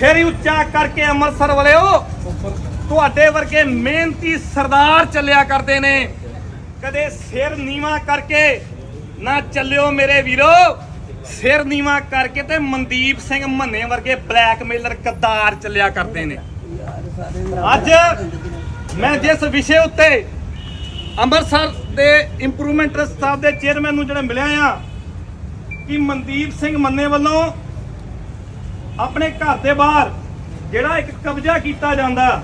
ਸਿਰ ਹੀ ਉੱਚਾ ਕਰਕੇ ਅੰਮ੍ਰਿਤਸਰ ਵਾਲਿਓ, ਤੁਹਾਡੇ ਵਰਗੇ ਮਿਹਨਤੀ ਸਰਦਾਰ ਚੱਲਿਆ ਕਰਦੇ ਨੇ। ਕਦੇ ਸਿਰ ਨੀਵਾ ਕਰਕੇ ਨਾ ਚੱਲਿਓ ਮੇਰੇ ਵੀਰੋ। ਸਿਰ ਨੀਵਾ ਕਰਕੇ ਤੇ ਮਨਦੀਪ ਸਿੰਘ ਮੰਨੇ ਵਰਗੇ ਬਲੈਕਮੇਲਰ ਕਦਾਰ ਚੱਲਿਆ ਕਰਦੇ ਨੇ। ਅੱਜ ਮੈਂ ਜਿਸ ਵਿਸ਼ੇ ਉੱਤੇ ਅੰਮ੍ਰਿਤਸਰ ਦੇ ਇੰਪਰੂਵਮੈਂਟ ਟਰਸਟ ਸਾਹਿਬ ਦੇ ਚੇਅਰਮੈਨ ਨੂੰ ਜਿਹੜਾ ਮਿਲਿਆ ਆ, ਕਿ ਮਨਦੀਪ ਸਿੰਘ ਮੰਨੇ ਵੱਲੋਂ ਆਪਣੇ ਘਰ ਦੇ ਬਾਹਰ, ਜਿਹੜਾ ਇੱਕ ਕਬਜ਼ਾ ਕੀਤਾ ਜਾਂਦਾ,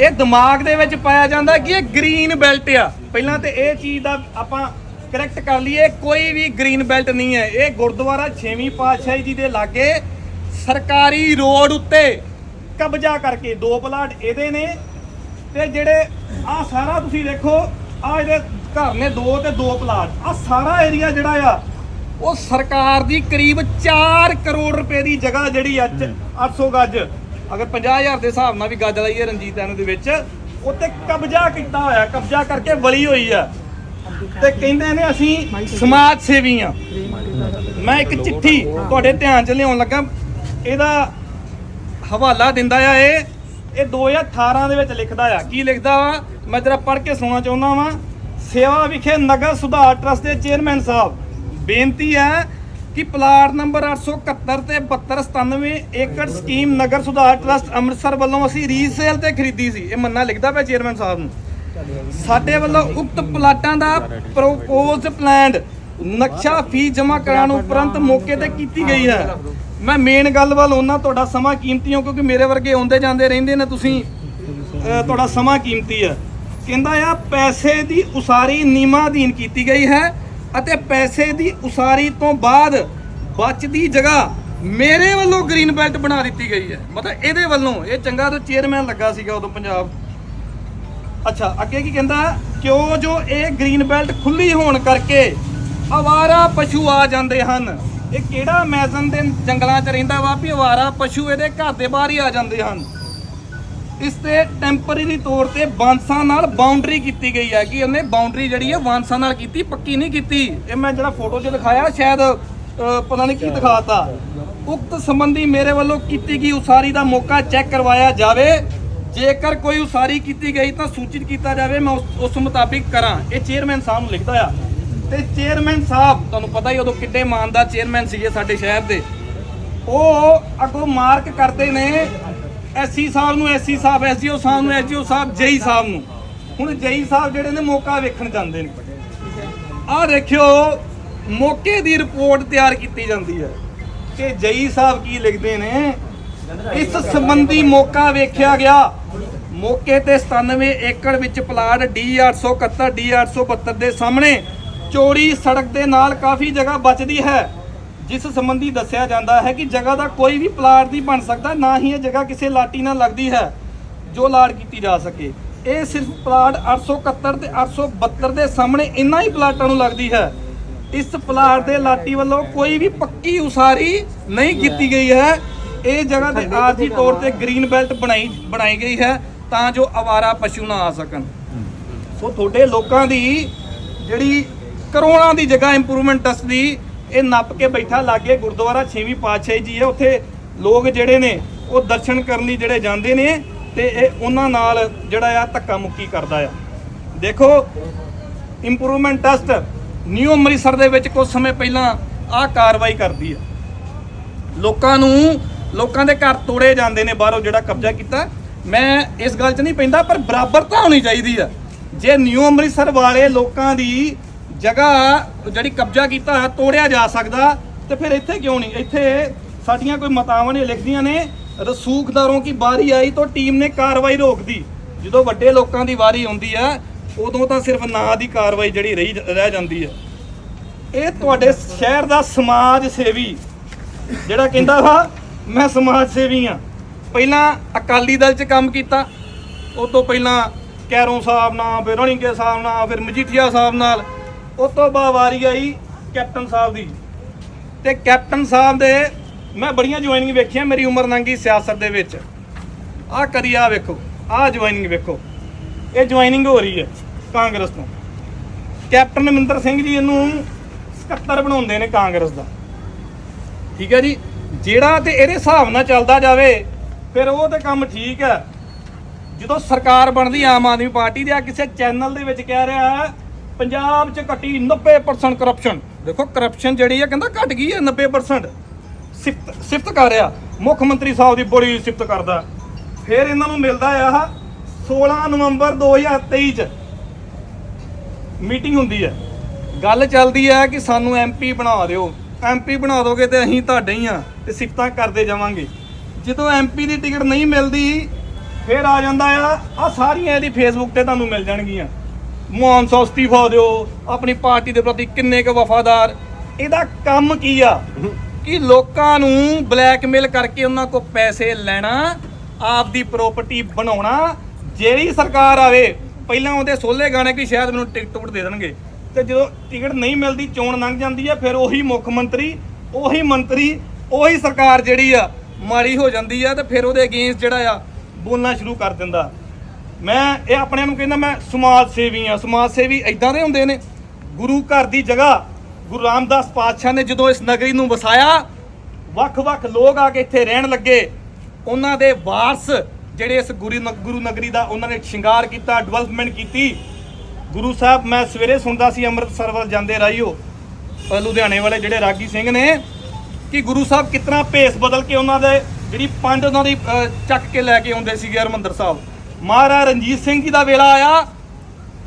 ਇਹ ਦਿਮਾਗ ਦੇ ਵਿੱਚ ਪਾਇਆ ਜਾਂਦਾ ਕਿ ਇਹ ਗ੍ਰੀਨ ਬੈਲਟ ਆ। ਪਹਿਲਾਂ ਤੇ ਇਹ ਚੀਜ਼ ਦਾ ਆਪਾਂ ਕਰੈਕਟ ਕਰ ਲਈਏ, ਕੋਈ ਵੀ ਗ੍ਰੀਨ ਬੈਲਟ ਨਹੀਂ ਹੈ। ਇਹ ਗੁਰਦੁਆਰਾ 6ਵੀਂ ਪਾਤਸ਼ਾਹੀ ਜੀ ਦੇ ਲਾਗੇ ਸਰਕਾਰੀ ਰੋਡ ਉੱਤੇ ਕਬਜ਼ਾ ਕਰਕੇ ਦੋ ਪਲਾਟ ਇਹਦੇ ਨੇ। ਤੇ ਜਿਹੜੇ ਆ ਸਾਰਾ ਤੁਸੀਂ ਦੇਖੋ, ਆ ਇਹਦੇ ਘਰ ਨੇ ਦੋ ਤੇ ਦੋ ਪਲਾਟ। ਆ ਸਾਰਾ ਏਰੀਆ ਜਿਹੜਾ ਆ ਉਹ ਸਰਕਾਰ ਦੀ ਕਰੀਬ 4 ਕਰੋੜ ਰੁਪਏ ਦੀ ਜਗ੍ਹਾ ਜਿਹੜੀ ਆ ਚ- 800 ਗੱਜ। ਅਗਰ 50000 ਦੇ ਹਿਸਾਬ ਨਾਲ ਵੀ ਗੱਜ ਲਾਈਏ ਰਣਜੀਤ ਐਨ ਦੇ ਵਿੱਚ ਉੱਤੇ ਕਬਜ਼ਾ ਕੀਤਾ ਹੋਇਆ ਕਬਜ਼ਾ ਕਰਕੇ ਵਲੀ ਹੋਈ ਆ। ਤੇ ਕਹਿੰਦੇ ਨੇ ਅਸੀਂ ਸਮਾਜ ਸੇਵੀ ਆ। ਮੈਂ ਇੱਕ ਚਿੱਠੀ ਤੁਹਾਡੇ ਧਿਆਨ 'ਚ ਲਿਆਉਣ ਲੱਗਾ। ਇਹਦਾ ਹਵਾਲਾ ਦਿੰਦਾ ਆ ਇਹ। ਇਹ 2018 ਦੇ ਵਿੱਚ ਲਿਖਦਾ ਆ। ਕੀ ਲਿਖਦਾ ਵਾ? ਮੈਂ ਜਰਾ ਪੜ੍ਹ ਕੇ ਸੁਣਾਉਣਾ ਚਾਹੁੰਦਾ ਵਾਂ। ਸੇਵਾ ਵਿਖੇ ਨਗਰ ਸੁਧਾਰ ਟਰਸਟ ਦੇ ਚੇਅਰਮੈਨ ਸਾਹਿਬ ਬੇਨਤੀ ਹੈ ਕਿ ਪਲਾਟ ਨੰਬਰ 871 ਤੇ 7297 ਏਕੜ ਸਕੀਮ ਨਗਰ ਸੁਧਾਰ ਟਰਸਟ ਅੰਮ੍ਰਿਤਸਰ ਵੱਲੋਂ ਅਸੀਂ ਰੀਸੇਲ ਤੇ ਖਰੀਦੀ ਸੀ। ਇਹ ਮੰਨਾ ਲਿਖਦਾ ਪਿਆ ਚੇਅਰਮੈਨ ਸਾਹਿਬ ਨੂੰ। ਸਾਡੇ ਵੱਲੋਂ ਉਕਤ ਪਲਾਟਾਂ ਦਾ ਪ੍ਰੋਪੋਜ਼ਡ ਪਲਾਨ ਨਕਸ਼ਾ ਫੀ ਜਮ੍ਹਾਂ ਕਰਾਉਣ ਉਪਰੰਤ ਮੌਕੇ ਤੇ ਕੀਤੀ ਗਈ ਹੈ। ਮੈਂ ਮੇਨ ਗੱਲ ਵੱਲ ਉਹਨਾਂ ਤੁਹਾਡਾ ਸਮਾਂ ਕੀਮਤੀ ਹੋ, ਕਿਉਂਕਿ ਮੇਰੇ ਵਰਗੇ ਆਉਂਦੇ ਜਾਂਦੇ ਰਹਿੰਦੇ ਨੇ, ਤੁਸੀਂ ਤੁਹਾਡਾ ਸਮਾਂ ਕੀਮਤੀ ਹੈ। ਕਹਿੰਦਾ ਆ, ਪੈਸੇ ਦੀ ਉਸਾਰੀ ਨੀਮਾ ਅਧੀਨ ਕੀਤੀ ਗਈ ਹੈ। ਅਤੇ ਪੈਸੇ ਦੀ ਉਸਾਰੀ ਤੋਂ ਬਾਅਦ ਬਚਦੀ ਜਗ੍ਹਾ ਮੇਰੇ ਵੱਲੋਂ ਗ੍ਰੀਨ ਬੈਲਟ ਬਣਾ ਦਿੱਤੀ ਗਈ ਹੈ। ਮਤਲਬ ਇਹਦੇ ਵੱਲੋਂ, ਇਹ ਚੰਗਾ ਤੋਂ ਚੇਅਰਮੈਨ ਲੱਗਾ ਸੀਗਾ ਉਦੋਂ ਪੰਜਾਬ। ਅੱਛਾ, ਅੱਗੇ ਕੀ ਕਹਿੰਦਾ? ਕਿਉਂ ਜੋ ਇਹ ਗ੍ਰੀਨ ਬੈਲਟ ਖੁੱਲੀ ਹੋਣ ਕਰਕੇ ਅਵਾਰਾ ਪਸ਼ੂ ਆ ਜਾਂਦੇ ਹਨ। ਇਹ ਕਿਹੜਾ ਮੈਜ਼ਨ ਦੇ ਜੰਗਲਾਂ 'ਚ ਰਹਿੰਦਾ ਵਾ ਵੀ ਅਵਾਰਾ ਪਸ਼ੂ ਇਹਦੇ ਘਰ ਦੇ ਬਾਹਰ ਹੀ ਆ ਜਾਂਦੇ ਹਨ। ਇਸ ਤੇ ਟੈਂਪਰੇਰੀ ਤੌਰ ਤੇ ਬਾਂਸਾਂ ਨਾਲ ਬਾਉਂਡਰੀ ਕੀਤੀ ਗਈ ਹੈ ਕਿ ਉਹਨੇ ਬਾਉਂਡਰੀ ਜਿਹੜੀ ਹੈ ਬਾਂਸਾਂ ਨਾਲ ਕੀਤੀ ਪੱਕੀ ਨਹੀਂ ਕੀਤੀ। ਇਹ ਮੈਂ ਜਿਹੜਾ ਫੋਟੋ 'ਚ ਦਿਖਾਇਆ ਸ਼ਾਇਦ ਪਤਾ ਨਹੀਂ ਕੀ ਦਿਖਾਤਾ। ਉਕਤ ਸੰਬੰਧੀ ਮੇਰੇ ਵੱਲੋਂ ਕੀਤੀ ਗਈ ਉਸਾਰੀ ਦਾ ਮੌਕਾ ਚੈੱਕ ਕਰਵਾਇਆ ਜਾਵੇ। ਜੇਕਰ ਕੋਈ ਉਸਾਰੀ ਕੀਤੀ ਗਈ ਤਾਂ ਸੂਚਿਤ ਕੀਤਾ ਜਾਵੇ ਮੈਂ ਉਸ- ਮੁਤਾਬਿਕ ਕਰਾਂ। ਇਹ ਚੇਅਰਮੈਨ ਸਾਹਿਬ ਨੂੰ ਲਿਖਦਾ ਆ। ਤੇ ਚੇਅਰਮੈਨ ਸਾਹਿਬ ਤੁਹਾਨੂੰ ਪਤਾ ਹੀ ਉਦੋਂ ਕਿੱਡੇ ਇਮਾਨਦਾਰ ਚੇਅਰਮੈਨ ਸੀਗੇ ਸਾਡੇ ਸ਼ਹਿਰ ਦੇ। ਉਹ ਅੱਗੋਂ ਮਾਰਕ ਕਰਦੇ ਨੇ ਐਸਸੀ ਸਾਹਿਬ ਨੂੰ, ਐਸਸੀ ਸਾਹਿਬ ਐਸਜੀਓ ਸਾਹਿਬ ਨੂੰ ਐਸਜੀਓ ਸਾਹਿਬ, ਜੇਈ ਸਾਹਿਬ ਨੂੰ। ਹੁਣ ਜੇਈ ਸਾਹਿਬ ਜਿਹੜੇ ਨੇ ਮੌਕਾ ਵੇਖਣ ਜਾਂਦੇ ਨੇ। ਆਹ ਦੇਖਿਓ, ਮੌਕੇ ਦੀ ਰਿਪੋਰਟ ਤਿਆਰ ਕੀਤੀ ਜਾਂਦੀ ਹੈ। ਕਿ ਜੇਈ ਸਾਹਿਬ ਕੀ ਲਿਖਦੇ ਨੇ? ਇਸ ਸੰਬੰਧੀ ਮੌਕਾ ਵੇਖਿਆ ਗਿਆ। ਮੌਕੇ ਤੇ 97 ਏਕੜ ਵਿੱਚ ਪਲਾਟ D871 D872 ਦੇ ਸਾਹਮਣੇ। ਚੋਰੀ ਸੜਕ ਦੇ ਨਾਲ ਕਾਫੀ ਜਗ੍ਹਾ ਬਚਦੀ ਹੈ। ਜਿਸ ਸੰਬੰਧੀ ਦੱਸਿਆ ਜਾਂਦਾ ਹੈ ਕਿ ਜਗ੍ਹਾ ਦਾ ਕੋਈ ਵੀ ਪਲਾਟ ਨਹੀਂ ਬਣ ਸਕਦਾ ਨਾ ਹੀ ਇਹ ਜਗ੍ਹਾ ਕਿਸੇ ਲਾਟੀ ਨਾਲ ਲੱਗਦੀ ਹੈ ਜੋ ਲਾੜ ਕੀਤੀ ਜਾ ਸਕੇ। ਇਹ ਸਿਰਫ ਪਲਾਟ 871 ਤੇ 872 ਦੇ ਸਾਹਮਣੇ ਇੰਨਾ ਹੀ ਪਲਾਟਾਂ ਨੂੰ ਲੱਗਦੀ ਹੈ। ਇਸ ਪਲਾਟ ਦੇ ਲਾਟੀ ਵੱਲੋਂ ਕੋਈ ਵੀ ਪੱਕੀ ਉਸਾਰੀ ਨਹੀਂ ਕੀਤੀ ਗਈ ਹੈ। ਇਹ ਜਗ੍ਹਾ ਤੇ ਆਰਜੀ ਤੌਰ ਤੇ ਗ੍ਰੀਨ ਬੈਲਟ ਬਣਾਈ ਬਣਾਈ ਗਈ ਹੈ ਤਾਂ ਜੋ ਆਵਾਰਾ ਪਸ਼ੂ ਨਾ ਆ ਸਕਣ। ਸੋ ਤੁਹਾਡੇ ਲੋਕਾਂ ਦੀ ਜਿਹੜੀ ਕਰੋੜਾਂ ਦੀ ਜਗ੍ਹਾ ਇੰਪਰੂਵਮੈਂਟ ਟਰਸਟ ਦੀ ਇਹ ਨੱਪ ਕੇ ਬੈਠਾ ਲਾਗੇ ਗੁਰਦੁਆਰਾ 6ਵੀਂ ਪਾਤਸ਼ਾਹੀ ਜੀ ਹੈ। ਉੱਥੇ ਲੋਕ ਜਿਹੜੇ ਨੇ, ਉਹ ਦਰਸ਼ਨ ਕਰਨ ਲਈ ਜਿਹੜੇ ਜਾਂਦੇ ਨੇ ਤੇ ਇਹ ਉਹਨਾਂ ਨਾਲ ਜਿਹੜਾ ਆ ਧੱਕਾ ਮੁੱਕੀ ਕਰਦਾ ਆ। ਦੇਖੋ ਇੰਪਰੂਵਮੈਂਟ ਟਰਸਟ ਨਿਊ ਅੰਮ੍ਰਿਤਸਰ ਦੇ ਵਿੱਚ ਕੁਝ ਸਮੇਂ ਪਹਿਲਾਂ ਆਹ ਕਾਰਵਾਈ ਕਰਦੀ ਆ। ਲੋਕਾਂ ਨੂੰ, ਲੋਕਾਂ ਦੇ ਘਰ ਤੋੜੇ ਜਾਂਦੇ ਨੇ, ਬਾਹਰੋਂ ਜਿਹੜਾ ਕਬਜ਼ਾ ਕੀਤਾ। ਮੈਂ ਇਸ ਗੱਲ 'ਚ ਨਹੀਂ ਪੈਂਦਾ, ਪਰ ਬਰਾਬਰਤਾ ਹੋਣੀ ਚਾਹੀਦੀ ਆ। ਜੇ ਨਿਊ ਅੰਮ੍ਰਿਤਸਰ ਵਾਲੇ ਲੋਕਾਂ ਦੀ ਜਗ੍ਹਾ ਜਿਹੜੀ ਕਬਜ਼ਾ ਕੀਤਾ ਹੈ, ਤੋੜਿਆ ਜਾ ਸਕਦਾ। ਤੇ ਫਿਰ ਇੱਥੇ ਕਿਉਂ ਨਹੀਂ? ਇੱਥੇ ਸਾਡੀਆਂ ਕੋਈ ਮਤਾਵਾਂ ਨੇ ਲਿਖਦੀਆਂ ਨੇ, ਰਸੂਖਦਾਰੋਂ ਕੀ ਵਾਰੀ ਆਈ ਤਾਂ ਟੀਮ ਨੇ ਕਾਰਵਾਈ ਰੋਕਦੀ। ਜਦੋਂ ਵੱਡੇ ਲੋਕਾਂ ਦੀ ਵਾਰੀ ਆਉਂਦੀ ਹੈ, ਉਦੋਂ ਤਾਂ ਸਿਰਫ ਨਾਂ ਦੀ ਕਾਰਵਾਈ ਜਿਹੜੀ ਰਹੀ ਰਹਿ ਜਾਂਦੀ ਹੈ। ਇਹ ਤੁਹਾਡੇ ਸ਼ਹਿਰ ਦਾ ਸਮਾਜ ਸੇਵੀ, ਜਿਹੜਾ ਕਹਿੰਦਾ ਵਾ, ਮੈਂ ਸਮਾਜ ਸੇਵੀ ਆ ਪਹਿਲਾਂ ਅਕਾਲੀ ਦਲ 'ਚ ਕੰਮ ਕੀਤਾ। ਉਸ ਤੋਂ ਪਹਿਲਾਂ ਕੈਰੋਂ ਸਾਹਿਬ ਨਾਲ, ਫਿਰ ਰਣੀਕੇ ਸਾਹਿਬ ਨਾਲ, ਫਿਰ ਮਜੀਠੀਆ ਸਾਹਿਬ ਨਾਲ ਉਸ ਤੋਂ ਬਾਅਦ ਵਾਰੀ ਆਈ ਕੈਪਟਨ ਸਾਹਿਬ ਦੀ। ਤੇ ਕੈਪਟਨ ਸਾਹਿਬ ਦੇ ਮੈਂ ਬੜੀਆਂ ਜੁਆਇਨਿੰਗ ਵੇਖੀਆਂ ਮੇਰੀ ਉਮਰ ਲੰਘੀ ਸਿਆਸਤ ਦੇ ਵਿੱਚ। ਆਹ ਕਰੀ ਆ ਵੇਖੋ, ਆਹ ਜੁਆਇਨਿੰਗ ਵੇਖੋ। ਇਹ ਜੁਆਇਨਿੰਗ ਹੋ ਰਹੀ ਹੈ ਕਾਂਗਰਸ ਤੋਂ। ਕੈਪਟਨ ਅਮਰਿੰਦਰ ਸਿੰਘ ਜੀ ਇਹਨੂੰ ਸਕੱਤਰ ਬਣਾਉਂਦੇ ਨੇ ਕਾਂਗਰਸ ਦਾ। ਠੀਕ ਹੈ ਜੀ? ਜਿਹੜਾ ਤੇ ਇਹਦੇ ਹਿਸਾਬ ਨਾਲ ਚੱਲਦਾ ਜਾਵੇ, ਫਿਰ ਉਹ ਤੇ ਕੰਮ ਠੀਕ ਹੈ। ਜਦੋਂ ਸਰਕਾਰ ਬਣਦੀ ਆਮ ਆਦਮੀ ਪਾਰਟੀ ਦੇ ਆ ਕਿਸੇ ਚੈਨਲ ਦੇ ਵਿੱਚ ਕਹਿ ਰਿਹਾ ਪੰਜਾਬ 'ਚ ਘਟੀ 90% ਕਰਪਸ਼ਨ ਦੇਖੋ ਕਰਪਸ਼ਨ ਜਿਹੜੀ ਹੈ ਕਹਿੰਦਾ ਘਟ ਗਈ ਹੈ 90% ਸਿਫਤ ਸਿਫਤ ਕਰ ਰਿਹਾ। ਮੁੱਖ ਮੰਤਰੀ ਸਾਹਿਬ ਦੀ ਬੜੀ ਸਿਫਤ ਕਰਦਾ। ਫਿਰ ਇਹਨਾਂ ਨੂੰ ਮਿਲਦਾ ਆ 16 ਨਵੰਬਰ 2023 ਚ ਮੀਟਿੰਗ ਹੁੰਦੀ ਹੈ ਗੱਲ ਚੱਲਦੀ ਹੈ ਕਿ ਸਾਨੂੰ ਐਮਪੀ ਬਣਾ ਦਿਓ। ਐਮਪੀ ਬਣਾ ਦੋਗੇ ਤੇ ਅਸੀਂ ਤੁਹਾਡੇ ਹੀ ਆ ਤੇ ਸਿਫਤਾਂ ਕਰਦੇ ਜਾਵਾਂਗੇ। ਜਦੋਂ ਐਮਪੀ ਦੀ ਟਿਕਟ ਨਹੀਂ ਮਿਲਦੀ, ਫਿਰ ਆ ਜਾਂਦਾ ਆ ਆ ਸਾਰੀਆਂ ਇਹਦੀ ਫੇਸਬੁੱਕ ਤੇ ਤੁਹਾਨੂੰ ਮਿਲ ਜਾਣਗੀਆਂ। ਮੋਹਨ ਸਾਹਿਬ ਅਸਤੀਫਾ ਦਿਓ ਆਪਣੀ ਪਾਰਟੀ ਦੇ ਪ੍ਰਤੀ ਕਿੰਨੇ ਕੁ ਵਫਾਦਾਰ। ਇਹਦਾ ਕੰਮ ਕੀ ਆ? ਕਿ ਲੋਕਾਂ ਨੂੰ ਬਲੈਕਮੇਲ ਕਰਕੇ ਉਹਨਾਂ ਕੋ ਪੈਸੇ ਲੈਣਾ ਆਪਦੀ ਪ੍ਰਾਪਰਟੀ ਬਣਾਉਣਾ ਜਿਹੜੀ ਸਰਕਾਰ ਆਵੇ। ਪਹਿਲਾਂ ਉਹਦੇ ਸੋਲੇ ਗਾਣੇ ਕਿ ਸ਼ਾਇਦ ਮੈਨੂੰ ਟਿਕਟ ਟੁਕਟ ਦੇ ਦੇਣਗੇ। ਤੇ ਜਦੋਂ ਟਿਕਟ ਨਹੀਂ ਮਿਲਦੀ ਚੋਣ ਲੰਘ ਜਾਂਦੀ ਹੈ ਫਿਰ ਉਹੀ ਮੁੱਖ ਮੰਤਰੀ ਉਹੀ ਮੰਤਰੀ ਉਹੀ ਸਰਕਾਰ ਜਿਹੜੀ ਆ ਮਾੜੀ ਹੋ ਜਾਂਦੀ ਆ ਤੇ ਫਿਰ ਉਹਦੇ ਅਗੇਂਸਟ ਜਿਹੜਾ ਆ ਬੋਲਣਾ ਸ਼ੁਰੂ ਕਰ ਦਿੰਦਾ। ਮੈਂ ਇਹ ਆਪਣੇ ਨੂੰ ਕਹਿੰਦਾ ਮੈਂ ਸਮਾਜ ਸੇਵੀ ਆ ਸਮਾਜ ਸੇਵੀ ਇਦਾਂ ਦੇ ਹੁੰਦੇ ਨੇ। ਗੁਰੂ ਘਰ ਦੀ ਜਗ੍ਹਾ ਗੁਰੂ ਰਾਮਦਾਸ ਪਾਤਸ਼ਾਹ ਨੇ ਜਦੋਂ ਇਸ ਨਗਰੀ ਨੂੰ ਵਸਾਇਆ ਵੱਖ-ਵੱਖ ਲੋਕ ਆ ਕੇ ਇੱਥੇ ਰਹਿਣ ਲੱਗੇ। ਉਹਨਾਂ ਦੇ ਵਾਰਸ ਜਿਹੜੇ ਇਸ ਗੁਰੂ ਨ- ਗੁਰੂ ਨਗਰੀ ਦਾ ਉਹਨਾਂ ਨੇ ਸ਼ਿੰਗਾਰ ਕੀਤਾ ਡਿਵੈਲਪਮੈਂਟ ਕੀਤੀ। ਗੁਰੂ ਸਾਹਿਬ ਮੈਂ ਸਵੇਰੇ ਸੁਣਦਾ ਸੀ ਅੰਮ੍ਰਿਤਸਰ ਵੱਲ ਜਾਂਦੇ ਰਾਈਓ ਅ, ਲੁਧਿਆਣੇ ਵਾਲੇ ਜਿਹੜੇ ਰਾਗੀ ਸਿੰਘ ਨੇ ਕਿ ਗੁਰੂ ਸਾਹਿਬ ਕਿਤਨਾ ਭੇਸ ਬਦਲ ਕੇ ਉਹਨਾਂ ਦੇ ਜਿਹੜੀ ਪੰਡ ਉਹਨਾਂ ਦੀ ਚੱਕ ਕੇ ਲੈ ਕੇ ਆਉਂਦੇ ਸੀਗੇ ਹਰਮੰਦਰ ਸਾਹਿਬ। ਮਹਾਰਾਜ ਰਣਜੀਤ ਸਿੰਘ ਜੀ ਦਾ ਵੇਲਾ ਆਇਆ।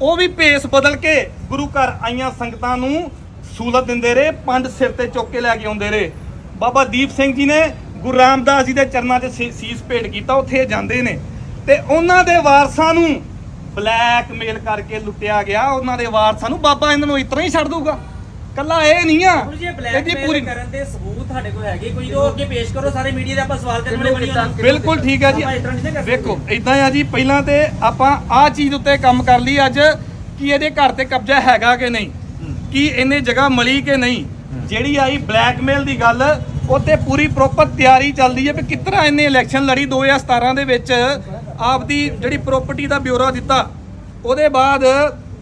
ਉਹ ਵੀ ਭੇਸ ਬਦਲ ਕੇ ਗੁਰੂ ਘਰ ਆਈਆਂ ਸੰਗਤਾਂ ਨੂੰ ਸਹੂਲਤ ਦਿੰਦੇ ਰਹੇ ਪੰਜ ਸਿਰ ਤੇ ਚੁੱਕ ਕੇ ਲੈ ਕੇ ਆਉਂਦੇ ਰਹੇ। ਬਾਬਾ ਦੀਪ ਸਿੰਘ ਜੀ ਨੇ ਗੁਰੂ ਰਾਮਦਾਸ ਜੀ ਦੇ ਚਰਨਾਂ 'ਚ ਸੀਸ ਭੇਟ ਕੀਤਾ, ਉੱਥੇ ਇਹ ਜਾਂਦੇ ਨੇ। ਤੇ ਉਹਨਾਂ ਦੇ ਵਾਰਸਾਂ ਨੂੰ ਬਲੈਕਮੇਲ ਕਰਕੇ ਲੁੱਟਿਆ ਗਿਆ। ਉਹਨਾਂ ਦੇ ਵਾਰਸਾਂ ਨੂੰ ਬਾਬਾ ਇਹਨਾਂ ਨੂੰ ਇਤਨਾ ਹੀ ਛੱਡ ਦੂਗਾ ਕੱਲਾ ਇਹ ਨਹੀਂ ਆ। ਗੁਰੂ ਜੀ ਇਹਦੀ ਬਲੈਕਮੇਲ ਪੂਰੀ ਕਰਨ ਦੇ ਸਬੂਤ ਤੁਹਾਡੇ ਕੋਲ ਹੈਗੇ ਕੋਈ ਉਹ ਅੱਗੇ ਪੇਸ਼ ਕਰੋ ਸਾਰੇ ਮੀਡੀਆ ਦੇ ਆਪਾਂ ਸਵਾਲ ਕਰਨ ਵਾਲੇ ਬਣੀ ਉਹਨਾਂ ਬਿਲਕੁਲ ਠੀਕ ਹੈ ਜੀ। ਆਪਾਂ ਇਸ ਤਰ੍ਹਾਂ ਨਹੀਂ ਨਾ ਕਰ ਸਕਦੇ। ਵੇਖੋ ਇਦਾਂ ਆ ਜੀ ਪਹਿਲਾਂ ਤੇ ਆਪਾਂ ਆਹ ਚੀਜ਼ ਉੱਤੇ ਕੰਮ ਕਰ ਲਈ ਅੱਜ ਕਿ ਇਹਦੇ ਘਰ ਤੇ ਕਬਜ਼ਾ ਹੈਗਾ ਕਿ ਨਹੀਂ? ਕੀ ਇਹਨੇ ਜਗ੍ਹਾ ਮਲੀ ਕਿ ਨਹੀਂ? ਜਿਹੜੀ ਆਈ ਬਲੈਕਮੇਲ ਦੀ ਗੱਲ ਉੱਤੇ ਪੂਰੀ ਪ੍ਰੋਪਰ ਤਿਆਰੀ ਚੱਲਦੀ ਹੈ ਵੀ ਕਿਤਨਾ ਇਹਨੇ ਇਲੈਕਸ਼ਨ ਲੜੀ 2017 ਦੇ ਵਿੱਚ ਆਪਦੀ ਜਿਹੜੀ ਪ੍ਰਾਪਰਟੀ ਦਾ ਬਿਊਰੋ ਦਿੱਤਾ ਉਹਦੇ ਬਾਅਦ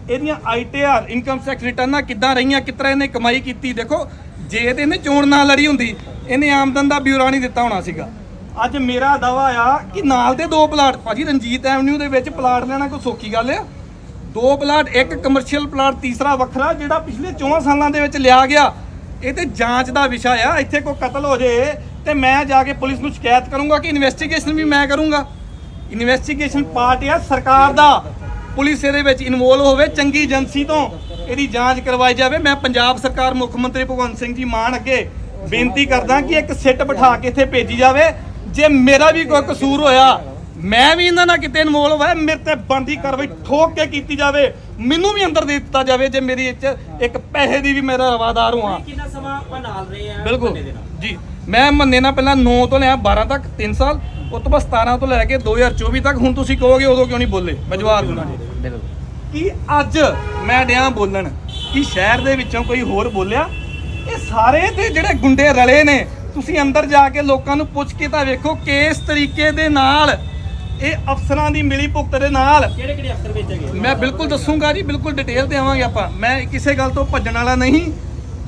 ਇਹਦੀਆਂ ਆਈਟੀਆਰ ਇਨਕਮ ਟੈਕਸ ਰਿਟਰਨਾਂ ਕਿੱਦਾਂ ਰਹੀਆਂ ਕਿਤਨਾ ਇਹਨੇ ਕਮਾਈ ਕੀਤੀ, ਦੇਖੋ, ਜੇ ਤੇ ਇਹਨੇ ਚੋਣ ਨਾ ਲੜੀ ਹੁੰਦੀ, ਇਹਨੇ ਆਮਦਨ ਦਾ ਬਿਊਰਾ ਨਹੀਂ ਦਿੱਤਾ ਹੋਣਾ ਸੀਗਾ। ਅੱਜ ਮੇਰਾ ਦਾਵਾ ਆ ਕਿ ਨਾਲ ਦੇ ਦੋ ਪਲਾਟ, ਭਾਜੀ ਰਣਜੀਤ ਐਵਨਿਊ ਦੇ ਵਿੱਚ ਪਲਾਟ ਲੈਣਾ ਕੋਈ ਸੌਖੀ ਗੱਲ ਆ। ਦੋ ਪਲਾਟ, ਇੱਕ ਕਮਰਸ਼ੀਅਲ ਪਲਾਟ, ਤੀਸਰਾ ਵੱਖਰਾ, ਜਿਹੜਾ ਪਿਛਲੇ 4 ਸਾਲਾਂ ਦੇ ਵਿੱਚ ਲਿਆ ਗਿਆ। ਇਹ ਤੇ ਜਾਂਚ ਦਾ ਵਿਸ਼ਾ ਆ, ਇੱਥੇ ਕੋਈ ਕਤਲ ਹੋ ਜੇ ਤੇ ਮੈਂ ਜਾ ਕੇ ਪੁਲਿਸ ਨੂੰ ਸ਼ਿਕਾਇਤ ਕਰੂੰਗਾ ਕਿ ਇਨਵੈਸਟੀਗੇਸ਼ਨ ਵੀ ਮੈਂ ਕਰੂੰਗਾ। ਇਨਵੈਸਟੀਗੇਸ਼ਨ ਪਾਰਟ ਆ, ਸਰਕਾਰ ਦਾ। ਪੁਲਿਸ ਇਹਦੇ ਵਿੱਚ ਇਨਵੋਲਵ ਹੋਵੇ ਚੰਗੀ ਏਜੰਸੀ ਤੋਂ ਇਹਦੀ ਜਾਂਚ ਕਰਵਾਈ ਜਾਵੇ। ਮੈਂ ਪੰਜਾਬ ਸਰਕਾਰ ਮੁੱਖ ਮੰਤਰੀ ਭਗਵੰਤ ਸਿੰਘ ਜੀ ਮਾਨ ਅੱਗੇ ਬੇਨਤੀ ਕਰਦਾ ਕਿ ਇੱਕ ਸਿੱਟ ਬਿਠਾ ਕੇ ਇੱਥੇ ਭੇਜੀ ਜਾਵੇ। ਜੇ ਮੇਰਾ ਵੀ ਕੋਈ ਕਸੂਰ ਹੋਇਆ ਮੈਂ ਵੀ ਇਹਨਾਂ ਨਾਲ ਕਿਤੇ ਇਨਵੋਲਵ ਹੋਇਆ ਮੇਰੇ ਤੇ ਬੰਦੀ ਕਾਰਵਾਈ ਠੋਕ ਕੇ ਕੀਤੀ ਜਾਵੇ। ਮੈਨੂੰ ਵੀ ਅੰਦਰ ਦੇ ਦਿੱਤਾ ਜਾਵੇ ਜੇ ਮੇਰੀ 'ਚ ਇੱਕ ਪੈਸੇ ਦੀ ਵੀ ਮੇਰਾ ਰਵਾਦਾਰ ਹਾਂ ਕਿੰਨਾ ਸਮਾਂ ਆਪਾਂ ਨਾਲ ਰਹੇ ਆ ਬਿਲਕੁਲ। ਨਾਲ? ਜੀ ਮੈਂ ਮੰਨੇ ਨਾ ਪਹਿਲਾਂ 9 ਤੋਂ ਲਿਆ 12 ਤੱਕ 3 ਸਾਲ। ਉਸ ਤੋਂ ਬਾਅਦ 17 ਤੋਂ ਲੈ ਕੇ 2024 ਤੱਕ ਹੁਣ ਤੁਸੀਂ ਕਹੋਗੇ ਉਦੋਂ ਕਿਉਂ ਨਹੀਂ ਬੋਲੇ? ਮੈਂ ਜਵਾਬ ਦਿੰਦਾ ਜੀ। ਕਿ ਅੱਜ ਮੈਂ ਡਿਆਂ ਬੋਲਣ ਕਿ ਸ਼ਹਿਰ ਦੇ ਵਿੱਚੋਂ ਕੋਈ ਹੋਰ ਬੋਲਿਆ? ਇਹ ਸਾਰੇ ਤੇ ਜਿਹੜੇ ਗੁੰਡੇ ਰਲੇ ਨੇ ਤੁਸੀਂ ਅੰਦਰ ਜਾ ਕੇ ਲੋਕਾਂ ਨੂੰ ਪੁੱਛ ਕੇ ਤਾਂ ਵੇਖੋ ਕਿਸ ਤਰੀਕੇ ਦੇ ਨਾਲ ਇਹ ਅਫਸਰਾਂ ਦੀ ਮਿਲੀ ਭੁਗਤ ਦੇ ਨਾਲ ਕਿਹੜੇ ਕਿਹੜੇ ਅਫਸਰ ਵਿੱਚ ਹੈਗੇ ਮੈਂ ਬਿਲਕੁਲ ਦੱਸੂਗਾ ਜੀ ਬਿਲਕੁਲ ਡਿਟੇਲ ਤੇ ਆਵਾਂਗੇ ਆਪਾਂ। ਮੈਂ ਕਿਸੇ ਗੱਲ ਤੋਂ ਭੱਜਣ ਵਾਲਾ ਨਹੀਂ।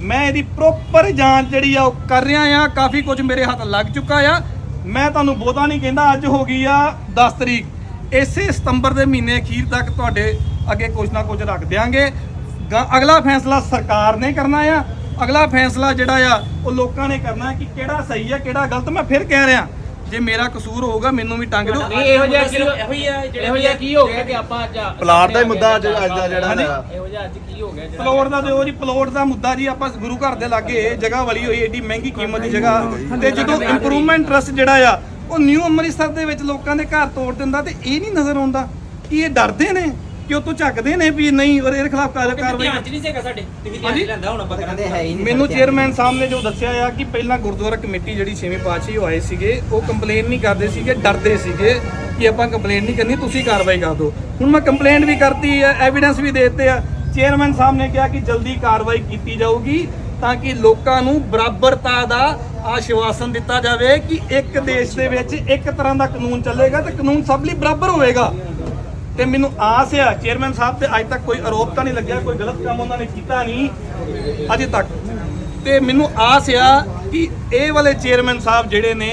ਮੈਂ ਇਹਦੀ ਪ੍ਰੋਪਰ ਜਾਂਚ ਜਿਹੜੀ ਆ ਉਹ ਕਰ ਰਿਹਾ ਆ। ਕਾਫੀ ਕੁਝ ਮੇਰੇ ਹੱਥ ਲੱਗ ਚੁੱਕਾ ਆ। ਮੈਂ ਤੁਹਾਨੂੰ ਬਹੁਤਾ ਨਹੀਂ ਕਹਿੰਦਾ, ਅੱਜ ਹੋ ਗਈ ਆ 10 ਤਰੀਕ। ਇਸੇ ਸਤੰਬਰ ਦੇ ਮਹੀਨੇ ਅਖੀਰ ਤੱਕ ਤੁਹਾਡੇ ਅੱਗੇ ਕੁਝ ਨਾ ਕੁਝ ਰੱਖ ਦਿਆਂਗੇ। ਗਾ- ਅਗਲਾ ਫੈਸਲਾ ਸਰਕਾਰ ਨੇ ਕਰਨਾ ਆ। ਅਗਲਾ ਫੈਸਲਾ ਜਿਹੜਾ ਆ, ਉਹ ਲੋਕਾਂ ਨੇ ਕਰਨਾ ਕਿ ਕਿਹੜਾ ਸਹੀ ਆ, ਕਿਹੜਾ ਗਲਤ। ਮੈਂ ਫਿਰ ਕਹਿ ਰਿਹਾ ਜੇ ਮੇਰਾ ਕਸੂਰ ਹੋਊਗਾ ਮੈਨੂੰ ਵੀ ਟੰਗ ਦਿਓ। ਨਹੀਂ, ਇਹੋ ਜਿਹਾ ਕੀ- ਇਹੋ ਹੀ ਆ ਜਿਹੜੇ ਇਹੋ ਜਿਹਾ ਕੀ ਹੋ ਗਿਆ ਕਿ ਆਪਾਂ ਅੱਜ ਪਲਾਟ ਦਾ ਹੀ ਮੁੱਦਾ ਅੱਜ ਅੱਜ ਦਾ ਜਿਹੜਾ। ਹੈਗਾ। ਇਹੋ ਜਿਹਾ ਅੱਜ ਕੀ ਹੋ ਗਿਆ ਜਿਹੜਾ ਪਲੋਟ ਦਾ ਦਿਓ ਜੀ ਪਲੋਟ ਦਾ ਮੁੱਦਾ ਜੀ ਆਪਾਂ ਗੁਰੂ ਘਰ ਦੇ ਲਾਗੇ ਜਗ੍ਹਾ ਵਾਲੀ ਹੋਈ ਏਡੀ ਮਹਿੰਗੀ ਕੀਮਤ ਦੀ ਜਗ੍ਹਾ। ਤੇ ਜਦੋਂ ਇੰਪਰੂਵਮੈਂਟ ਟਰਸਟ ਜਿਹੜਾ ਆ ਉਹ ਨਿਊ ਅੰਮ੍ਰਿਤਸਰ ਦੇ ਵਿੱਚ ਲੋਕਾਂ ਦੇ ਘਰ ਤੋੜ ਦਿੰਦਾ ਤੇ ਇਹ ਨਹੀਂ ਨਜ਼ਰ ਆਉਂਦਾ ਕਿ ਇਹ ਡਰਦੇ ਨੇ। ਕਿ ਉਹ ਤੋਂ ਝੱਕਦੇ ਨੇ ਵੀ ਨਹੀਂ ਔਰ ਇਹਦੇ ਖਿਲਾਫ ਕਾਰ- ਕਾਰਵਾਈ ਧਿਆਨ ਚ ਨਹੀਂ ਸੀਗਾ ਸਾਡੇ। ਤੁਸੀਂ ਧਿਆਨ ਹਾਂਜੀ। ਚ ਲੈਂਦਾ ਹੁਣ ਆਪਾਂ ਕਰਾਂਗੇ। ਮੈਨੂੰ ਚੇਅਰਮੈਨ ਸਾਹਿਬ ਨੇ ਜੋ ਦੱਸਿਆ ਆ ਕਿ ਪਹਿਲਾਂ ਗੁਰਦੁਆਰਾ ਕਮੇਟੀ ਜਿਹੜੀ ਛੇਵੇਂ ਪਾਤਸ਼ਾਹੀ ਉਹ ਆਏ ਸੀਗੇ ਉਹ ਕੰਪਲੇਨ ਨਹੀਂ ਕਰਦੇ ਸੀਗੇ ਡਰਦੇ ਸੀਗੇ ਕਿ ਆਪਾਂ ਕੰਪਲੇਨ ਨਹੀਂ ਕਰਨੀ ਤੁਸੀਂ ਕਾਰਵਾਈ ਕਰ ਦਿਓ। ਹੁਣ ਮੈਂ ਕੰਪਲੇਨ ਵੀ ਕਰਤੀ ਹੈ ਐਵੀਡੈਂਸ ਵੀ ਦੇ ਦਿੱਤੇ ਆ। ਚੇਅਰਮੈਨ ਸਾਹਿਬ ਨੇ ਕਿਹਾ ਕਿ ਜਲਦੀ ਕਾਰਵਾਈ ਕੀਤੀ ਜਾਊਗੀ ਤਾਂ ਕਿ ਲੋਕਾਂ ਨੂੰ ਬਰਾਬਰਤਾ ਦਾ ਆਸ਼ਵਾਸਨ ਦਿੱਤਾ ਜਾਵੇ ਕਿ ਇੱਕ ਦੇਸ਼ ਦੇ ਵਿੱਚ ਇੱਕ ਤਰ੍ਹਾਂ ਦਾ ਕਾਨੂੰਨ ਚੱਲੇਗਾ ਤੇ ਕਾਨੂੰਨ ਸਭ ਲਈ ਬਰਾਬਰ ਹੋਵੇਗਾ। ਤੇ ਮੈਨੂੰ ਆਸ ਆ ਚੇਅਰਮੈਨ ਸਾਹਿਬ ਤੇ ਅੱਜ ਤੱਕ ਕੋਈ ਆਰੋਪ ਤਾਂ ਨਹੀਂ ਲੱਗਿਆ, ਕੋਈ ਗਲਤ ਕੰਮ ਉਹਨਾਂ ਨੇ ਕੀਤਾ ਨਹੀਂ, ਅਜੇ ਤੱਕ। ਤੇ ਮੈਨੂੰ ਆਸ ਆ ਕਿ ਇਹ ਵਾਲੇ ਚੇਅਰਮੈਨ ਸਾਹਿਬ ਜਿਹੜੇ ਨੇ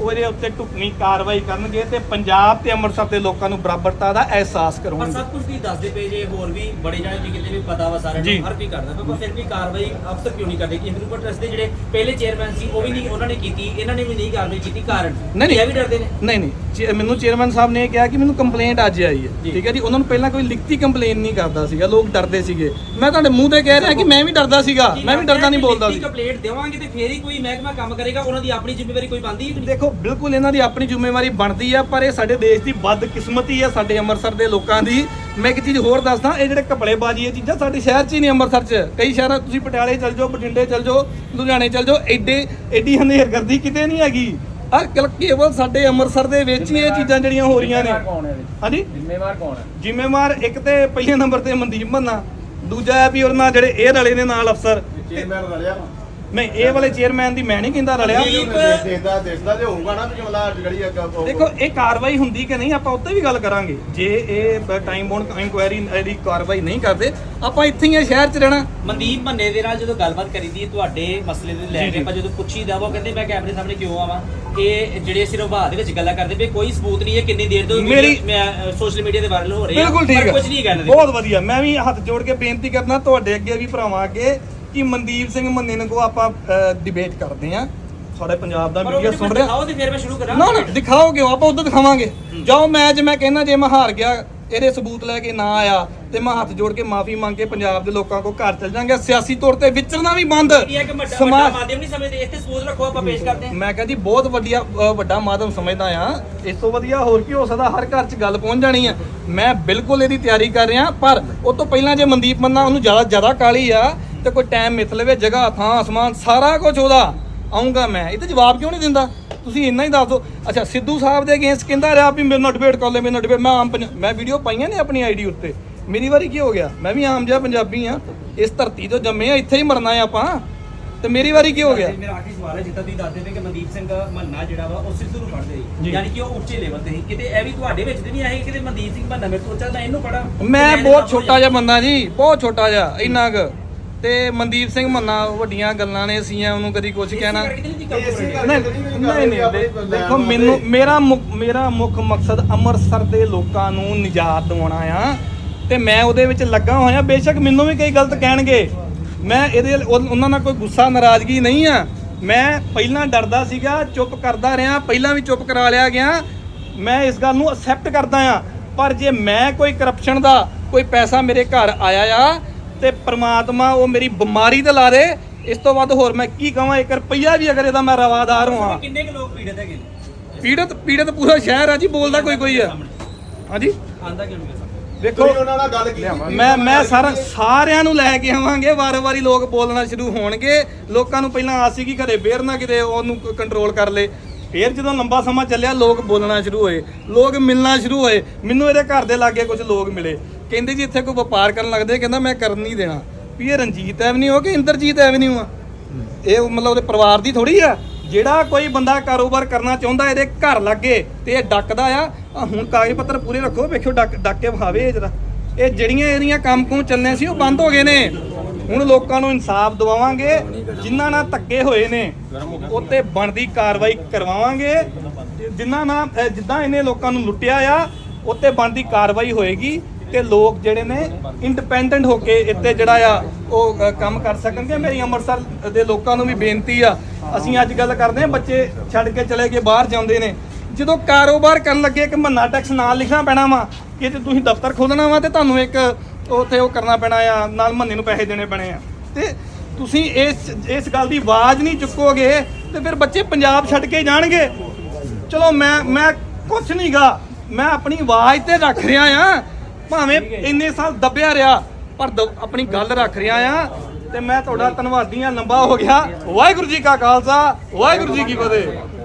ਉਹ ਇਹਦੇ ਉੱਤੇ ਢੁਕਵੀਂ ਕਾਰਵਾਈ ਕਰਨਗੇ ਤੇ ਪੰਜਾਬ ਤੇ ਅੰਮ੍ਰਿਤਸਰ ਦੇ ਲੋਕਾਂ ਨੂੰ ਬਰਾਬਰਤਾ ਦਾ ਅਹਿਸਾਸ ਪਰ ਕਰਵਾਉਣਗੇ। ਸਭ ਕੁਝ ਦੀ ਦੱਸਦੇ ਪਏ ਜੇ ਹੋਰ ਵੀ ਬੜੇ ਜਾਣੇ ਜੀ ਕਿਤੇ ਵੀ ਪਤਾ ਵਾ ਸਾਰਿਆਂ ਜੀ। ਨੂੰ ਹਰ ਕੋਈ ਕਰਦਾ ਪਰ ਫਿਰ ਵੀ ਕਾਰਵਾਈ ਅਫਸਰ ਕਿਉਂ ਨਹੀਂ ਕਰਦੇ? ਕਿ ਹਿੰਦੂ ਟਰਸਟ ਦੇ ਜਿਹੜੇ ਪਹਿਲੇ ਚੇਅਰਮੈਨ ਸੀ ਉਹ ਵੀ ਨਹੀਂ ਉਹਨਾਂ ਨੇ ਕੀਤੀ ਇਹਨਾਂ ਨੇ ਵੀ ਨਹੀਂ ਕਾਰਵਾਈ ਕੀਤੀ ਕਾਰਨ। ਨਹੀਂ, ਨਹੀਂ। ਇਹ ਵੀ ਡਰਦੇ ਨੇ? ਨਹੀਂ ਨਹੀਂ। ਚੇ- ਮੈਨੂੰ ਚੇਅਰਮੈਨ ਸਾਹਿਬ ਨੇ ਇਹ ਕਿਹਾ ਕਿ ਮੈਨੂੰ ਕੰਪਲੇਂਟ ਅੱਜ ਆਈ ਹੈ। ਜੀ। ਠੀਕ ਹੈ ਜੀ? ਉਹਨਾਂ ਨੂੰ ਪਹਿਲਾਂ ਕੋਈ ਲਿਖਤੀ ਕੰਪਲੇਂਟ ਨਹੀਂ ਕਰਦਾ ਸੀਗਾ ਲੋਕ ਡਰਦੇ ਸੀਗੇ। ਮੈਂ ਤੁਹਾਡੇ ਮੂੰਹ ਤੇ ਕਹਿ ਰਿਹਾ ਕਿ ਮੈਂ ਵੀ ਡਰਦਾ ਸੀਗਾ। ਮੈਂ ਵੀ ਡਰਦਾ ਨਹੀਂ ਬੋਲਦਾ ਸੀ। ਕੰਪਲੇਂਟ ਦੇਵਾਂਗੇ ਤੇ ਫੇਰ ਹੀ ਕੋਈ ਮਹਿਕਮਾ ਕੰਮ ਕਰੇਗਾ ਉਹਨਾਂ ਦੀ ਆਪਣੀ ਜ਼ਿੰਮੇਵਾਰੀ ਕੋਈ ਬੰਦੀ ਹੀ ਦੇਖੋ ਬਿਲਕੁਲ ਇਹਨਾਂ ਦੀ ਆਪਣੀ ਜ਼ਿੰਮੇਵਾਰੀ ਬਣਦੀ ਆ ਪਰ ਇਹ ਸਾਡੇ ਦੇਸ਼ ਦੀ ਬਦਕਿਸਮਤੀ ਆ ਸਾਡੇ ਅੰਮ੍ਰਿਤਸਰ ਦੇ ਲੋਕਾਂ ਦੀ। ਮੈਂ ਇੱਕ ਚੀਜ਼ ਹੋਰ ਦੱਸਦਾ ਇਹ ਜਿਹੜੇ ਕਪੜੇਬਾਜੀ ਇਹ ਚੀਜ਼ਾਂ ਸਾਡੇ ਸ਼ਹਿਰ 'ਚ ਹੀ ਨਹੀਂ ਅੰਮ੍ਰਿਤਸਰ 'ਚ। ਕਈ ਸ਼ਹਿਰਾਂ ਤੁਸੀਂ ਪਟਿਆਲੇ ਚੱਲ ਜਾਓ ਬਠਿੰਡੇ ਚੱਲ ਜਾਓ ਲੁਧਿਆਣੇ ਚੱਲ ਜਾਓ ਐਡੇ ਐਡੀ ਹਨੇਰਗਰਦੀ ਕਿਤੇ ਨਹੀਂ ਹੈਗੀ। ਆ ਕੇਵਲ ਸਾਡੇ ਅੰਮ੍ਰਿਤਸਰ ਦੇ ਵਿੱਚ ਹੀ ਇਹ ਚੀਜ਼ਾਂ ਜਿਹੜੀਆਂ ਹੋ ਰਹੀਆਂ ਨੇ। ਹਾਂਜੀ? ਜ਼ਿੰਮੇਵਾਰ ਕੌਣ ਹੈ? ਜ਼ਿੰਮੇਵਾਰ ਇੱਕ ਤੇ ਪਹਿਲੇ ਨੰਬਰ ਤੇ ਮਨਦੀਪ ਮੰਨਾ ਦੂਜਾ ਹੈ ਵੀ ਉਹਨਾਂ ਜਿਹੜੇ 에ਅਰ ਵਾਲੇ ਨੇ ਨਾਲ ਅਫਸਰ। ਚੇਅਰਮੈਨ ਰਲਿਆ ਮੈਂ ਇਹ ਵਾਲੇ ਚੇਅਰਮੈਨ ਦੀ ਮੈਂ ਨਹੀਂ ਕਹਿੰਦਾ ਰਲਿਆ। ਮਨਦੀਪ ਦੇਖਦਾ ਦੇਖਦਾ ਤੇ ਹੋਊਗਾ ਨਾ ਵੀ ਮਤਲਬ ਜਿਹੜੀ ਅੱਗੇ ਉਹ- ਦੇਖੋ ਇਹ ਕਾਰਵਾਈ ਹੁੰਦੀ ਕਿ ਨਹੀਂ ਆਪਾਂ ਉੱਤੇ ਵੀ ਗੱਲ ਕਰਾਂਗੇ। ਜੇ ਇਹ ਟਾਈਮ ਬੌਂਡ ਇਨਕੁਆਇਰੀ ਦੀ ਕਾਰਵਾਈ ਨਹੀਂ ਕਰਦੇ ਆਪਾਂ ਇੱਥੇ ਹੀ ਆ ਸ਼ਹਿਰ 'ਚ ਰਹਿਣਾ। ਮਨਦੀਪ ਮੰਨੇ ਦੇ ਨਾਲ ਜਦੋਂ ਗੱਲਬਾਤ ਕਰੀਦੀ ਤੁਹਾਡੇ ਮਸਲੇ ਦੇ ਲੈ ਕੇ। ਆਪਾਂ ਜਦੋਂ ਪੁੱਛੀਦਾ ਉਹ ਕਹਿੰਦੇ ਮੈਂ ਕੈਮਰੇ ਸਾਹਮਣੇ ਕਿਉਂ ਆਵਾਂ? ਇਹ ਜਿਹੜੇ ਸਿਰਫ ਬਾਅਦ ਦੇ ਵਿੱਚ ਗੱਲਾਂ ਕਰਦੇ ਪਏ ਕੋਈ ਸਬੂਤ ਨਹੀਂ ਹੈ ਕਿੰਨੀ ਦੇਰ ਤੋਂ ਮੇਰੀ- ਮੈਂ ਸੋਸ਼ਲ ਮੀਡੀਆ ਤੇ ਵਾਇਰਲ ਹੋ ਰਹੀ ਆ। ਬਿਲਕੁਲ ਠੀਕ ਹੈ ਕੁਝ ਨਹੀਂ ਕਹਿੰਦੇ ਬਹੁਤ ਵਧੀਆ। ਮੈਂ ਵੀ ਹੱਥ ਜੋੜ ਕੇ ਬੇਨਤੀ ਕਰਨਾ ਤੁਹਾਡੇ ਅੱਗੇ ਵੀ ਭਰਾਵਾਂ ਅੱਗੇ ਕਿ ਮਨਦੀਪ ਸਿੰਘ ਮੰਨੇ ਨੂੰ ਕੋ ਆਪਾਂ ਡਿਬੇਟ ਕਰਦੇ ਆ ਸਾਡੇ ਪੰਜਾਬ ਦਾ ਮੀਡੀਆ ਸੁਣ ਰਿਹਾ। ਦਿਖਾਓ ਤੇ ਫਿਰ ਮੈਂ ਸ਼ੁਰੂ ਕਰਾਂ। ਨਾ ਨਾ ਦਿਖਾਓ ਕਿਉਂ ਆਪਾਂ ਉਦੋਂ ਦਿਖਾਵਾਂਗੇ। ਜਾਓ ਮੈਚ ਮੈਂ ਕਹਿੰਦਾ ਜੇ ਮੈਂ ਹਾਰ ਗਿਆ ਇਹਦੇ ਸਬੂਤ ਲੈ ਕੇ ਨਾ ਆਇਆ ਤੇ ਮੈਂ ਹੱਥ ਜੋੜ ਕੇ ਮਾਫੀ ਮੰਗ ਕੇ ਪੰਜਾਬ ਦੇ ਲੋਕਾਂ ਕੋ ਘਰ ਚਲ ਜਾਾਂਗੇ। ਸਿਆਸੀ ਤੌਰ ਤੇ ਵਿਚਰਨਾ ਵੀ ਬੰਦ। ਸਮਾਜ ਮਾਧਿਅਮ ਨਹੀਂ ਸਮਝਦੇ ਇੱਥੇ ਸਬੂਤ ਰੱਖੋ ਆਪਾਂ ਪੇਸ਼ ਕਰਦੇ ਹਾਂ। ਮੈਂ ਕਹਿੰਦੀ ਬਹੁਤ ਵਧੀਆ ਅ, ਵੱਡਾ ਮਾਧਵ ਸਮਝਦਾ ਆ ਇਸ ਤੋਂ ਵਧੀਆ ਹੋਰ ਕੀ ਹੋ ਸਕਦਾ ਹਰ ਘਰ 'ਚ ਗੱਲ ਪਹੁੰਚ ਜਾਣੀ ਆ। ਮੈਂ ਬਿਲਕੁਲ ਇਹਦੀ ਤਿਆਰੀ ਕਰ ਰਿਹਾ ਪਰ ਉਹ ਤੋਂ ਪਹਿਲਾਂ ਜੇ ਮਨਦੀਪ ਮੰਨਾ ਉਹਨੂੰ ਜ਼ਿਆਦਾ ਜ਼ਿਆਦਾ ਕਾਲੀ ਆ ਤੇ ਕੋਈ ਟਾਈਮ ਮਿਥ ਲਵੇ ਜਗ੍ਹਾ ਥਾਂ ਅਸਮਾਨ ਸਾਰਾ ਕੁਝ ਉਹਦਾ। ਆਉਂਗਾ ਮੈਂ। ਇਹ ਤੇ ਜਵਾਬ ਕਿਉਂ ਨਹੀਂ ਦਿੰਦਾ? ਤੁਸੀਂ ਇੰਨਾ ਹੀ ਦੱਸ ਦਿਓ। ਅੱਛਾ ਸਿੱਧੂ ਸਾਹਿਬ ਦੇ ਅਗੇਂਸਟ ਕਹਿੰਦਾ ਰਿਹਾ ਵੀ ਮੇਰੇ ਨਾਲ ਡਿਬੇਟ ਕਰ ਲੈ ਮੇਰੇ ਨਾਲ ਡਿਬੇਟ ਮੈਂ ਆਮ ਮੈਂ ਵੀਡੀਓ ਪਾਈਆਂ ਨੇ ਆਪਣੀ ਆਈਡੀ ਉੱਤੇ। ਮੇਰੀ ਵਾਰੀ ਕੀ ਹੋ ਗਿਆ? ਮੈਂ ਵੀ ਆਮ ਜਿਹਾ ਪੰਜਾਬੀ ਆ ਇਸ ਧਰਤੀ ਤੋਂ ਜੰਮੇ ਆ ਇੱਥੇ ਹੀ ਮਰਨਾ ਆ ਆਪਾਂ। ਤੇ ਮੇਰੀ ਵਾਰੀ ਕੀ ਹੋ ਗਿਆ? ਮੇਰਾ ਆਖਰੀ ਸਵਾਲ ਹੈ ਜਿੱਦਾਂ ਤੁਸੀਂ ਦੱਸਦੇ ਪਏ ਕਿ ਮਨਦੀਪ ਸਿੰਘ ਮੰਨਾ ਜਿਹੜਾ ਵਾ ਉਹ ਸਿੱਧੂ ਨੂੰ ਪੜ੍ਹਦੇ ਜੀ। ਸੀ ਯਾਨੀ ਕਿ ਉਹ ਉੱਚੇ ਲੈਵਲ ਤੇ ਸੀ। ਕਿਤੇ ਇਹ ਵੀ ਤੁਹਾਡੇ ਵਿੱਚ ਤੇ ਨਹੀਂ ਆਏ ਕਿਤੇ ਮਨਦੀਪ ਸਿੰਘ ਮੰਨਾ ਮੇਰੇ ਤੋਂ ਉੱਚਾ ਮੈਂ ਇਹਨੂੰ ਪੜਾ ਮੈਂ ਬਹੁਤ ਛੋਟਾ ਜਿਹਾ ਬੰਦਾ ਜੀ। ਬਹੁਤ ਛੋਟਾ ਜਿਹਾ। ਇੰਨਾ ਕੁ। ਤੇ ਮਨਦੀਪ ਸਿੰਘ ਮੰਨਾ ਵੱਡੀਆਂ ਗੱਲਾਂ ਨੇ ਸੀਆਂ ਉਹਨੂੰ ਕਦੀ ਕੁਝ ਕਹਿਣਾ। ਨਹੀਂ ਨਹੀਂ ਦੇਖੋ ਮੈਨੂੰ ਮੇਰਾ ਮੁੱਖ- ਮੇਰਾ ਮੁੱਖ ਮਕਸਦ ਅੰਮ੍ਰਿਤਸਰ ਦੇ ਲੋਕਾਂ ਨੂੰ ਨਿਜਾਤ ਦਿਵਾਉਣਾ ਆ। ਤੇ ਮੈਂ ਉਹਦੇ ਵਿੱਚ ਲੱਗਾ ਹੋਇਆ ਬੇਸ਼ੱਕ ਮੈਨੂੰ ਵੀ ਕਈ ਗਲਤ ਕਹਿਣਗੇ। ਮੈਂ ਇਹਦੇ ਉਹ- ਉਹਨਾਂ ਨਾਲ ਕੋਈ ਗੁੱਸਾ ਨਾਰਾਜ਼ਗੀ ਨਹੀਂ ਆ। ਮੈਂ ਪਹਿਲਾਂ ਡਰਦਾ ਸੀਗਾ ਚੁੱਪ ਕਰਦਾ ਰਿਹਾ ਪਹਿਲਾਂ ਵੀ ਚੁੱਪ ਕਰਾ ਲਿਆ ਗਿਆ। ਮੈਂ ਇਸ ਗੱਲ ਨੂੰ ਅਸੈਪਟ ਕਰਦਾ ਆ। ਪਰ ਜੇ ਮੈਂ ਕੋਈ ਕਰਪਸ਼ਨ ਦਾ ਕੋਈ ਪੈਸਾ ਮੇਰੇ ਘਰ ਆਇਆ ਆ ਤੇ ਪ੍ਰਮਾਤਮਾ ਉਹ ਮੇਰੀ ਬਿਮਾਰੀ ਤੇ ਲਾ ਦੇ। ਇਸ ਤੋਂ ਵੱਧ ਹੋਰ ਮੈਂ ਕੀ ਕਹਾਂ ਇੱਕ ਰੁਪਈਆ ਵੀ ਅਗਰ ਇਹਦਾ ਮੈਂ ਰਵਾਦਾਰ ਹੋਵਾਂ। ਕਿੰਨੇ ਕੁ ਲੋਕ ਪੀੜਤ ਹੈਗੇ ਪੀੜਤ ਪੀੜਤ ਪੂਰਾ ਸ਼ਹਿਰ ਆ ਜੀ ਬੋਲਦਾ ਕੋਈ ਕੋਈ ਆ। ਹਾਂਜੀ? ਆਂਦਾ ਕਿਉਂ ਨਹੀਂ ਵੇਖੋ ਕੋਈ ਉਹਨਾਂ ਨਾਲ ਗੱਲ ਕੀਤੀ ਮੈਂ ਮੈਂ ਸਾਰਾ ਸਾਰਿਆਂ ਨੂੰ ਲੈ ਕੇ ਆਵਾਂਗੇ ਵਾਰ-ਵਾਰੀ ਲੋਕ ਬੋਲਣਾ ਸ਼ੁਰੂ ਹੋਣਗੇ। ਲੋਕਾਂ ਨੂੰ ਪਹਿਲਾਂ ਆਸ ਸੀ ਕਿ ਘਰੇ ਬੇਰ ਨਾ ਕਿਤੇ ਉਹਨੂੰ ਕੰਟਰੋਲ ਕਰ ਲੇ। ਫਿਰ ਜਦੋਂ ਲੰਬਾ ਸਮਾਂ ਚੱਲਿਆ, ਲੋਕ ਬੋਲਣਾ ਸ਼ੁਰੂ ਹੋਏ, ਲੋਕ ਮਿਲਣਾ ਸ਼ੁਰੂ ਹੋਏ, ਮੈਨੂੰ ਇਹਦੇ ਘਰ ਦੇ ਲਾਗੇ ਕੁਝ ਲੋਕ ਮਿਲੇ। ਕਹਿੰਦੇ ਜੀ ਇੱਥੇ ਕੋਈ ਵਪਾਰ ਕਰਨ ਲੱਗਦੇ ਕਹਿੰਦਾ ਮੈਂ ਕਰਨ ਨਹੀਂ ਦੇਣਾ। ਵੀ ਇਹ ਰਣਜੀਤ ਐਵਨਿਊ ਕਿ ਇੰਦਰਜੀਤ ਐਵਨਿਊ ਆ? ਇਹ ਮਤਲਬ ਉਹਦੇ ਪਰਿਵਾਰ ਦੀ ਥੋੜੀ ਆ? ਜਿਹੜਾ ਕੋਈ ਬੰਦਾ ਕਾਰੋਬਾਰ ਕਰਨਾ ਚਾਹੁੰਦਾ, ਇਹਦੇ ਘਰ ਲੱਗੇ ਤੇ ਇਹ ਡੱਕਦਾ ਆ, ਆਹ ਹੁਣ ਕਾਗਜ਼ ਪੱਤਰ ਪੂਰੇ ਰੱਖੋ, ਵੇਖਿਓ, ਡੱਕ ਡੱਕ ਕੇ ਵਿਖਾਵੇ ਇਹ ਜਰਾ। ਇਹ ਜਿਹੜੀਆਂ ਇਹਦੀਆਂ ਕੰਮ ਕੁਮ ਚੱਲਨੇ ਸੀ, ਉਹ ਬੰਦ ਹੋ ਗਏ ਨੇ। ਹੁਣ ਲੋਕਾਂ ਨੂੰ ਇਨਸਾਫ ਦਿਵਾਵਾਂਗੇ, ਜਿਨ੍ਹਾਂ ਨਾਲ ਧੱਕੇ ਹੋਏ ਨੇ, ਉੱਤੇ ਬਣਦੀ ਕਾਰਵਾਈ ਕਰਵਾਵਾਂਗੇ। ਜਿਨ੍ਹਾਂ ਨਾਲ ਜਿੱਦਾਂ ਇਹਨੇ ਲੋਕਾਂ ਨੂੰ ਲੁੱਟਿਆ ਆ, ਉੱਤੇ ਬਣਦੀ ਕਾਰਵਾਈ ਹੋਏਗੀ ਤੇ ਲੋਕ ਜਿਹੜੇ ਨੇ ਇੰਡੀਪੈਂਡੈਂਟ ਹੋ ਕੇ ਇੱਥੇ ਜਿਹੜਾ ਆ, ਉਹ ਕੰਮ ਕਰ ਸਕਣਗੇ। ਮੇਰੀ ਅੰਮ੍ਰਿਤਸਰ ਦੇ ਲੋਕਾਂ ਨੂੰ ਵੀ ਬੇਨਤੀ ਆ, ਅਸੀਂ ਅੱਜ ਗੱਲ ਕਰਦੇ ਹਾਂ, ਬੱਚੇ ਛੱਡ ਕੇ ਚਲੇ ਗਏ, ਬਾਹਰ ਜਾਂਦੇ ਨੇ। ਜਦੋਂ ਕਾਰੋਬਾਰ ਕਰਨ ਲੱਗੇ, ਇੱਕ ਮੰਨਾ ਟੈਕਸ ਨਾਲ ਲਿਖਣਾ ਪੈਣਾ ਵਾ, ਕਿ ਤੇ ਤੁਸੀਂ ਦਫ਼ਤਰ ਖੋਲਣਾ ਵਾ ਤੇ ਤੁਹਾਨੂੰ ਇੱਕ ਉੱਥੇ ਉਹ ਕਰਨਾ ਪੈਣਾ ਆ, ਨਾਲ ਮੰਨੇ ਨੂੰ ਪੈਸੇ ਦੇਣੇ ਪੈਣੇ ਆ। ਤੇ ਤੁਸੀਂ ਇਸ ਇਸ ਗੱਲ ਦੀ ਆਵਾਜ਼ ਨਹੀਂ ਚੁੱਕੋਗੇ ਤੇ ਫਿਰ ਬੱਚੇ ਪੰਜਾਬ ਛੱਡ ਕੇ ਜਾਣਗੇ। ਚਲੋ ਮੈਂ ਮੈਂ ਕੁਛ ਨਹੀਂਗਾ ਮੈਂ ਆਪਣੀ ਆਵਾਜ਼ ਤੇ ਰੱਖ ਰਿਹਾ ਆ, ਭਾਵੇਂ ਇੰਨੇ ਸਾਲ ਦੱਬਿਆ ਰਿਹਾ, ਪਰ ਦ- ਆਪਣੀ ਗੱਲ ਰੱਖ ਰਿਹਾ ਆ। ਤੇ ਮੈਂ ਤੁਹਾਡਾ ਧੰਨਵਾਦੀ ਆ, ਲੰਬਾ ਹੋ ਗਿਆ। ਵਾਹਿਗੁਰੂ ਜੀ ਕਾ ਖਾਲਸਾ, ਵਾਹਿਗੁਰੂ ਜੀ ਕੀ ਫਤਿਹ।